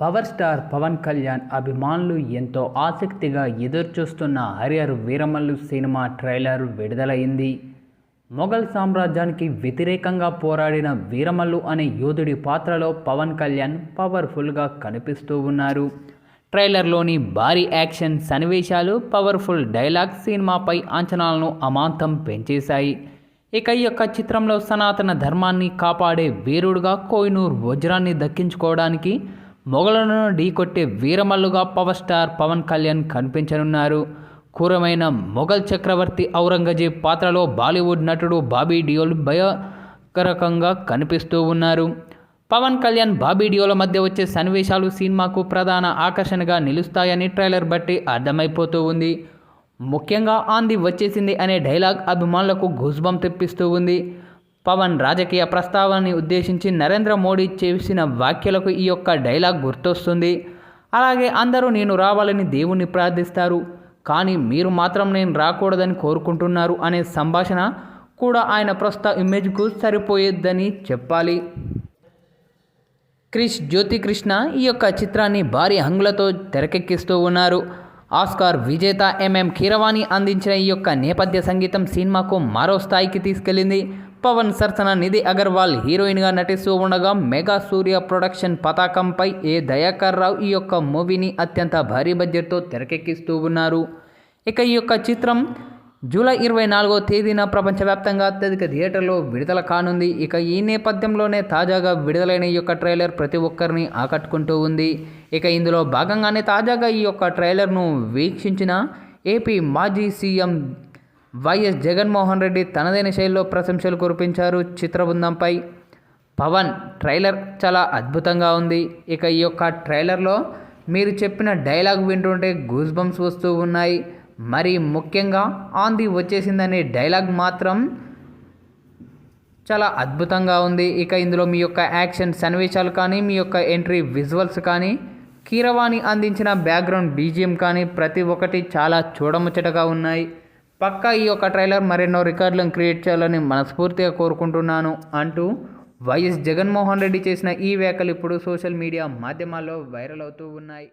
Power star Pawan Kalyan అభిమానులు ఎంతో ఆసక్తిగా ఎదురుచూస్తున్న హరిహర్ వీరమల్లు సినిమా ట్రైలర్ విడుదలైంది. మొఘల్ సామ్రాజ్యానికి వ్యతిరేకంగా పోరాడిన వీరమల్లు అనే యోధుడి పాత్రలో పవన్ కళ్యాణ్ పవర్ఫుల్గా కనిపిస్తూ ఉన్నారు. ట్రైలర్లోని భారీ యాక్షన్ సన్నివేశాలు పవర్ఫుల్ డైలాగ్ సినిమాపై అంచనాలను అమాంతం పెంచేశాయి. ఇక ఈ యొక్క చిత్రంలో సనాతన ధర్మాన్ని కాపాడే వీరుడుగా కోహినూర్ వజ్రాన్ని దక్కించుకోవడానికి మొఘలను ఢీకొట్టే వీరమల్లుగా పవర్ స్టార్ పవన్ కళ్యాణ్ కనిపించనున్నారు. క్రూరమైన మొఘల్ చక్రవర్తి ఔరంగజేబ్ పాత్రలో బాలీవుడ్ నటుడు బాబీ డియోల్ భయకరకంగా కనిపిస్తూ ఉన్నారు. పవన్ కళ్యాణ్ బాబీ డియోల మధ్య వచ్చే సన్నివేశాలు సినిమాకు ప్రధాన ఆకర్షణగా నిలుస్తాయని ట్రైలర్ బట్టి అర్థమైపోతూ ఉంది. ముఖ్యంగా ఆంది వచ్చేసింది అనే డైలాగ్ అభిమానులకు గుజ్బం తెప్పిస్తూ ఉంది. పవన్ రాజకీయ ప్రస్తావనని ఉద్దేశించి నరేంద్ర మోడీ చేసిన వ్యాఖ్యలకు ఈ యొక్క డైలాగ్ గుర్తొస్తుంది. అలాగే అందరూ నేను రావాలని దేవుణ్ణి ప్రార్థిస్తారు. కానీ మీరు మాత్రం నేను రాకూడదని కోరుకుంటున్నారు అనే సంభాషణ కూడా ఆయన ప్రస్తుత ఇమేజ్కు సరిపోయేద్దని చెప్పాలి. క్రిష్ జ్యోతి కృష్ణ ఈ యొక్క చిత్రాన్ని భారీ హంగులతో తెరకెక్కిస్తూ ఉన్నారు. ఆస్కార్ విజేత ఎంఎం కీరవాణి అందించిన ఈ యొక్క నేపథ్య సంగీతం సినిమాకు మరో స్థాయికి తీసుకెళ్ళింది పవన్ సరసన నిధి అగర్వాల్ హీరోయిన్గా నటిస్తూ ఉండగా మెగా సూర్య ప్రొడక్షన్ పతాకంపై ఏ దయాకర్ రావు ఈ యొక్క మూవీని అత్యంత భారీ బడ్జెట్తో తెరకెక్కిస్తూ ఉన్నారు. ఇక ఈ యొక్క చిత్రం జూలై ఇరవై నాలుగో తేదీన ప్రపంచవ్యాప్తంగా అత్యధిక థియేటర్లో విడుదల కానుంది. ఇక ఈ నేపథ్యంలోనే తాజాగా విడుదలైన ఈ యొక్క ట్రైలర్ ప్రతి ఒక్కరిని ఆకట్టుకుంటూ ఉంది. ఇక ఇందులో భాగంగానే తాజాగా ఈ యొక్క ట్రైలర్ను వీక్షించిన ఏపీ మాజీ సీఎం వైఎస్ జగన్మోహన్ రెడ్డి తనదైన శైలిలో ప్రశంసలు కురిపించారు చిత్రబృందంపై. పవన్ ట్రైలర్ చాలా అద్భుతంగా ఉంది. ఇక ఈ యొక్క ట్రైలర్లో మీరు చెప్పిన డైలాగ్ వింటుంటే గూస్ బంప్స్ వస్తూ ఉన్నాయి. మరి ముఖ్యంగా ఆంది వచ్చేసిందనే డైలాగ్ మాత్రం చాలా అద్భుతంగా ఉంది. ఇక ఇందులో మీ యొక్క యాక్షన్ సన్నివేశాలు కానీ మీ యొక్క ఎంట్రీ విజువల్స్ కానీ కీరవాణి అందించిన బ్యాక్గ్రౌండ్ బీజిఎం కానీ ప్రతి ఒక్కటి చాలా చూడముచ్చటగా ఉన్నాయి. పక్కా ఈ యొక్క ట్రైలర్ మరెన్నో రికార్డులను క్రియేట్ చేయాలని మనస్ఫూర్తిగా కోరుకుంటున్నాను అంటూ వైఎస్ జగన్మోహన్ రెడ్డి చేసిన ఈ వ్యాఖ్యలు ఇప్పుడు సోషల్ మీడియా మాధ్యమాల్లో వైరల్ అవుతూ ఉన్నాయి.